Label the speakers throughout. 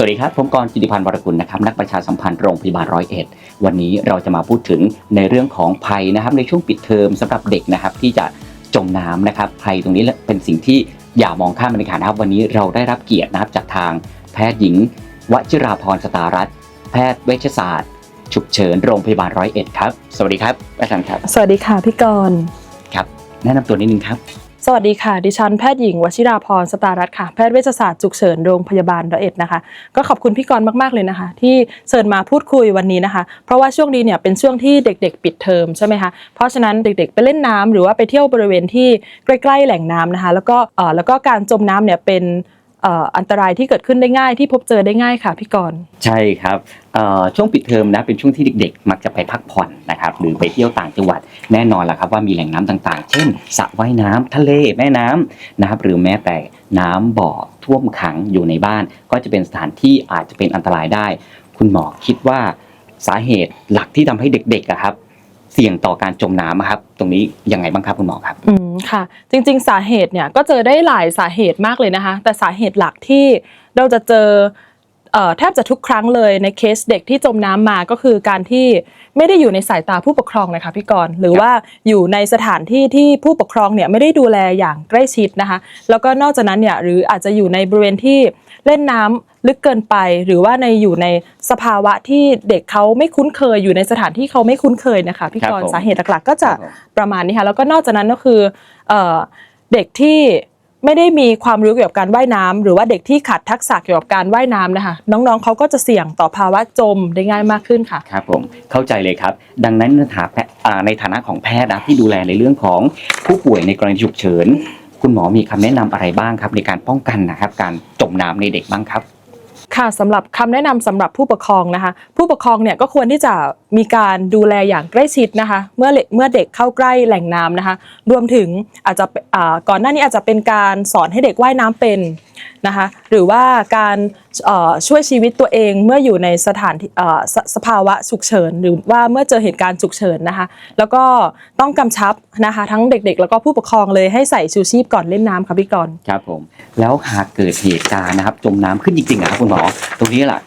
Speaker 1: สวัสดีครับ ผมกรณ์กิติพันธ์วรกุลนะครับนักประชาสัมพันธ์โรงพยาบาลร้อยเอ็ดวันนี้เราจะมาพูดถึงในเรื่องของภัยนะครับในช่วงปิดเทอมสำหรับเด็กนะครับที่จะจมน้ำนะครับภัยตรงนี้เป็นสิ่งที่อย่ามองข้ามมันเลยค่ะนะครับวันนี้เราได้รับเกียรตินะครับจากทางแพทย์หญิง วชิราพรสตารัตน์แพทย์เวชศาสตร์ ฉุกเฉินโรงพยาบาลร้อยเอ็ดครับ สวัสดีครับอาจารย์ครับ
Speaker 2: สวัสดีค่ะพี่กรณ์
Speaker 1: ครับ แนะนำตัวนิดนึงครับ
Speaker 2: สวัสดีค่ะ ดิฉันแพทย์หญิงวชิราพรสตารัตค่ะ แพทย์เวชศาสตร์ฉุกเฉินโรงพยาบาลร้อยเอ็ดนะคะ ก็ขอบคุณพี่กรณ์มากๆเลยนะคะ ที่เชิญมาพูดคุยวันนี้นะคะ เพราะว่าช่วงนี้เนี่ยเป็นช่วงที่เด็ก ๆ ปิดเทอมใช่ไหมคะ เพราะฉะนั้นเด็กๆ ไปเล่นน้ำหรือว่าไปเที่ยวบริเวณที่ใกล้ ๆ แหล่งน้ำนะคะ แล้วก็เอ่อแล้วก็การจมน้ำเนี่ยเป็น อันตรายที่เกิดขึ้นได้ง่ายที่พบเจอได้ง่ายค่ะพี่กรณ์
Speaker 1: ใช่ครับช่วงปิดเทอมนะเป็นช่วงที่เด็กๆ มักจะไปพักผ่อนนะครับหรือไปเที่ยวต่างจังหวัดแน่นอนแหละครับว่ามีแหล่งน้ำต่างๆ เช่นสระว่ายน้ำทะเลแม่น้ำนะครับหรือแม้แต่น้ำบ่อท่วมขังอยู่ในบ้าน ก็จะเป็นสถานที่อาจจะเป็นอันตรายได้ คุณหมอคิดว่าสาเหตุหลักที่ทำให้เด็กๆครับ เสี่ยงต่อการจมน้ำครับ ตรงนี้ยังไงบ้างครับคุณหมอครับ
Speaker 2: อืมค่ะ จริง ๆ สาเหตุเนี่ยก็เจอได้หลายสาเหตุมากเลยนะคะ แต่สาเหตุหลักที่เราจะเจอ แทบจะทุกครั้งเลยในเคสเด็กที่จมน้ำมาก็คือการที่ไม่ได้อยู่ในสายตาผู้ปกครองนะคะพี่กรณ์หรือว่าอยู่ในสถานที่ที่ผู้ปกครองเนี่ยไม่ได้ดูแลอย่างใกล้ชิดนะคะ แล้วก็นอกจากนั้นเนี่ยหรืออาจจะอยู่ในบริเวณที่เล่นน้ำลึกเกินไป หรือว่าในอยู่ในสภาวะที่เด็กเขาไม่คุ้นเคยอยู่ในสถานที่เขาไม่คุ้นเคยนะคะพี่
Speaker 1: ครับ
Speaker 2: กรณ์
Speaker 1: ผม
Speaker 2: สาเหตุหลักๆก็จะ
Speaker 1: ครับผม
Speaker 2: ประมาณนี้ค่ะแล้วก็นอกจากนั้นก็คือเอ่อเด็กที่ ไม่ได้มีความรู้เกี่ยวกับการว่ายน้ำหรือว่าเด็กที่ขาดทักษะเกี่ยวกับการว่ายน้ำนะคะ น้องๆเขาก็จะเสี่ยงต่อภาวะจมได้ง่ายมากขึ้นค่ะ
Speaker 1: ครับผมเข้าใจเลยครับ ดังนั้นในฐานะแพอ่าในฐานะของแพทย์นะที่ดูแลในเรื่องของผู้ป่วยในกรณีฉุกเฉิน คุณหมอมีคำแนะนำอะไรบ้างครับ ในการป้องกันนะครับการจมน้ำในเด็กบ้างครับ
Speaker 2: ค่ะสำหรับคำแนะนำสำหรับผู้ปกครองนะคะ ผู้ปกครองเนี่ยก็ควรที่จะมีการดูแลอย่างใกล้ชิดนะคะ เมื่อเมื่อเด็กเข้าใกล้แหล่งน้ำนะคะ รวมถึงอาจจะก่อนหน้านี้อาจจะเป็นการสอนให้เด็กว่ายน้ำเป็น นะคะหรือว่าการช่วยชีวิตตัวเองเมื่ออยู่ในสถานสสภาวะฉุกเฉิน หรือว่าเมื่อเจอเหตุการณ์ฉุกเฉินนะคะแล้วก็ต้องกำชับนะคะทั้งเด็กๆ แล้วก็ผู้ปกครองเลยให้ใส่ชูชีพก่อนเล่นน้ำครับพี่กรณ์
Speaker 1: ครับผมแล้วหากเกิดเหตุการณ์นะครับจมน้ำขึ้นจริงๆอะครับคุณหมอตรงนี้แหละ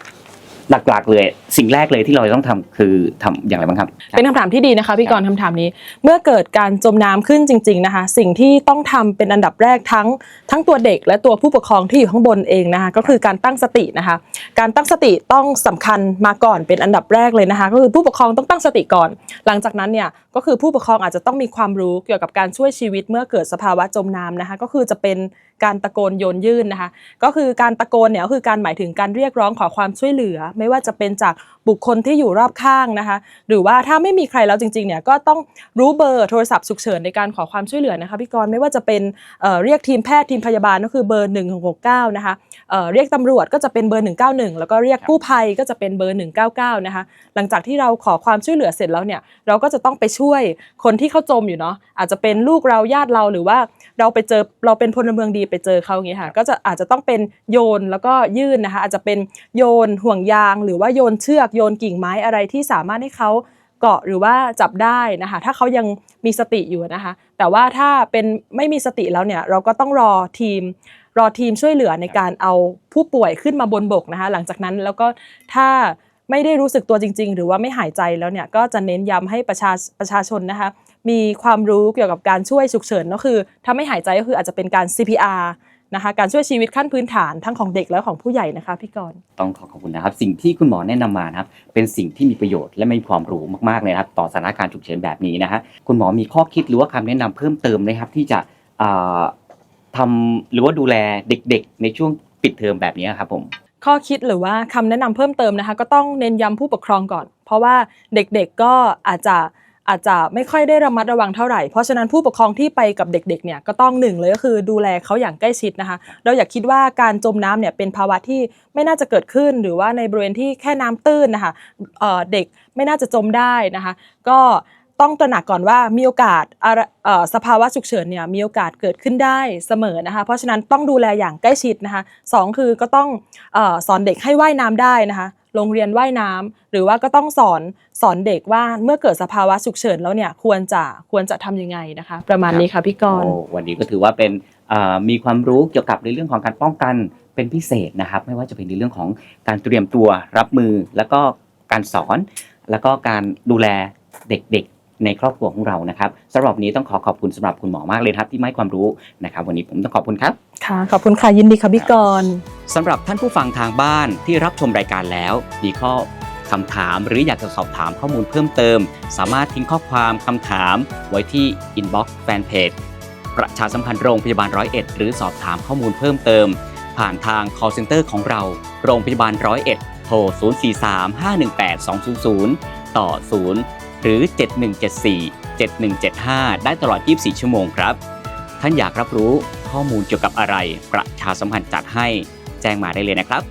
Speaker 1: หลักๆ เลยสิ่งแรกเลยที่เราจะต้องทำคือทำอย่างไรบ้างครับ
Speaker 2: เป็นคำถามที่ดีนะคะพี่กรณ์คำถามนี้ เมื่อเกิดการจมน้ำขึ้นจริง ๆนะคะ สิ่งที่ต้องทำเป็นอันดับแรกทั้งทั้งตัวเด็ก และตัวผู้ปกครองที่อยู่ข้างบนเองนะคะก็คือการตั้งสตินะคะ การตั้งสติต้องสำคัญมาก่อนเป็นอันดับแรกเลยนะคะ ก็คือผู้ปกครองต้องตั้งสติก่อน หลังจากนั้นเนี่ยก็คือผู้ปกครองอาจจะต้องมีความรู้เกี่ยวกับการช่วยชีวิต เมื่อเกิดสภาวะจมน้ำนะคะ ก็คือจะเป็น การตะโกนโยนยื่นนะคะ ก็คือการตะโกนเนี่ยคือการหมายถึงการเรียกร้องขอความช่วยเหลือ ไม่ว่าจะเป็นจากบุคคลที่อยู่รอบข้างนะคะ หรือว่าถ้าไม่มีใครแล้วจริงๆเนี่ยก็ต้องรู้เบอร์โทรศัพท์ฉุกเฉินในการขอความช่วยเหลือนะคะพี่กรณ์ไม่ว่าจะเป็นเเรียกทีมแพทย์ทีมพยาบาลก็คือเบอร์1669นะคะเเรียกตำรวจก็จะเป็นเบอร์ 191 แล้วก็เรียกกู้ภัยก็จะเป็นเบอร์ 199นะคะหลังจากที่เราขอความช่วยเหลือเสร็จแล้วเนี่ยเราก็จะต้องไปช่วยคนที่เขาจมอยู่เนาะอาจจะเป็นลูกเราญาติเราหรือว่าเราไปเจอเราเป็นพลเมืองดีไปเจอเขาอย่างเงี้ยค่ะ ก็จะอาจจะต้องเป็นโยนแล้วก็ยื่นนะคะ อาจจะเป็นโยนห่วงยาง หรือว่าโยนเชือกโยนกิ่งไม้อะไรที่สามารถให้เขาเกาะหรือว่าจับได้นะคะ ถ้าเขายังมีสติอยู่นะคะ แต่ว่าถ้าเป็นไม่มีสติแล้วเนี่ยเราก็ต้องรอทีม รอทีมช่วยเหลือในการเอาผู้ป่วยขึ้นมาบนบกนะคะ หลังจากนั้นแล้วก็ถ้าไม่ได้รู้สึกตัวจริง ๆ หรือว่าไม่หายใจแล้วเนี่ยก็จะเน้นย้ำให้ประชาประชาชนนะคะ มีความรู้เกี่ยวกับการช่วยฉุกเฉินก็คือถ้าไม่หายใจก็คืออาจจะเป็นการ CPR นะคะการช่วยชีวิตขั้นพื้นฐานทั้งของเด็กและของผู้ใหญ่นะคะพี่กรณ์
Speaker 1: ต้องขอขอบคุณนะครับ สิ่งที่คุณหมอแนะนำมานะครับเป็นสิ่งที่มีประโยชน์และมีความรู้มากๆเลยนะครับต่อสถานการณ์ฉุกเฉินแบบนี้นะฮะคุณหมอมีข้อคิดหรือว่าคำแนะนำเพิ่มเติมไหมครับที่จะอ่าทำหรือว่าดูแลเด็กๆ ในช่วงปิดเทอมแบบนี้ครับผม
Speaker 2: ข้อคิดหรือว่าคำแนะนำเพิ่มเติมนะคะ ก็ต้องเน้นย้ำผู้ปกครองก่อน เพราะว่าเด็กๆก็อาจจะ อาจจะไม่ค่อยได้ระมัดระวังเท่าไหร่ เพราะฉะนั้นผู้ปกครองที่ไปกับเด็กๆเนี่ยก็ต้องหนึ่งเลยก็คือดูแลเขาอย่างใกล้ชิดนะคะ เราอย่าคิดว่าการจมน้ำเนี่ยเป็นภาวะที่ไม่น่าจะเกิดขึ้น หรือว่าในบริเวณที่แค่น้ำตื้นนะคะเเด็กไม่น่าจะจมได้นะคะ ก็ต้องตระหนักก่อนว่ามีโอกาสสภาวะฉุกเฉินเนี่ยมีโอกาสเกิดขึ้นได้เสมอนะคะ เพราะฉะนั้นต้องดูแลอย่างใกล้ชิดนะคะสองคือก็ต้องอสอนเด็กให้ว่ายน้ำได้นะคะ โรงเรียนว่ายน้ำหรือว่าก็ต้องสอนสอนเด็กว่าเมื่อเกิดสภาวะฉุกเฉินแล้วเนี่ยควรจะควรจะทำยังไงนะคะ ประมาณนี้ค่ะพี่กรณ์
Speaker 1: โอ้วันนี้ก็ถือว่าเป็นอ่ามีความรู้เกี่ยวกับในเรื่องของการป้องกันเป็นพิเศษนะครับ ไม่ว่าจะเป็นในเรื่องของการเตรียมตัวรับมือ แล้วก็การสอน แล้วก็การดูแลเด็กๆ ในครอบครัวของเรานะครับสำหรับวันนี้ต้องขอขอบคุณสำหรับคุณหมอมากเลยครับที่มาให้ความรู้นะครับวันนี้ผมต้องขอบคุณครับ
Speaker 2: ค่ะขอบคุณค่ะยินดีค่ะพี่กรณ์
Speaker 1: สำหรับท่านผู้ฟังทางบ้านที่รับชมรายการแล้วมีข้อคำถามหรืออยากจะสอบถามข้อมูลเพิ่มเติม สามารถทิ้งข้อความคำถามไว้ที่ inbox fanpage ประชาสัมพันธ์โรงพยาบาลร้อยเอ็ดหรือสอบถามข้อมูลเพิ่มเติม ผ่านทาง call center ของเรา โรงพยาบาลร้อยเอ็ดโทร 043-518-200 ต่อ 0 หรือ 7174 7175 ได้ตลอด 24 ชั่วโมงครับ ท่านอยากรับรู้ข้อมูลเกี่ยวกับอะไร ประชาสัมพันธ์จัดให้แจ้งมาได้เลยนะครับ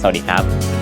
Speaker 1: สวัสดีครับ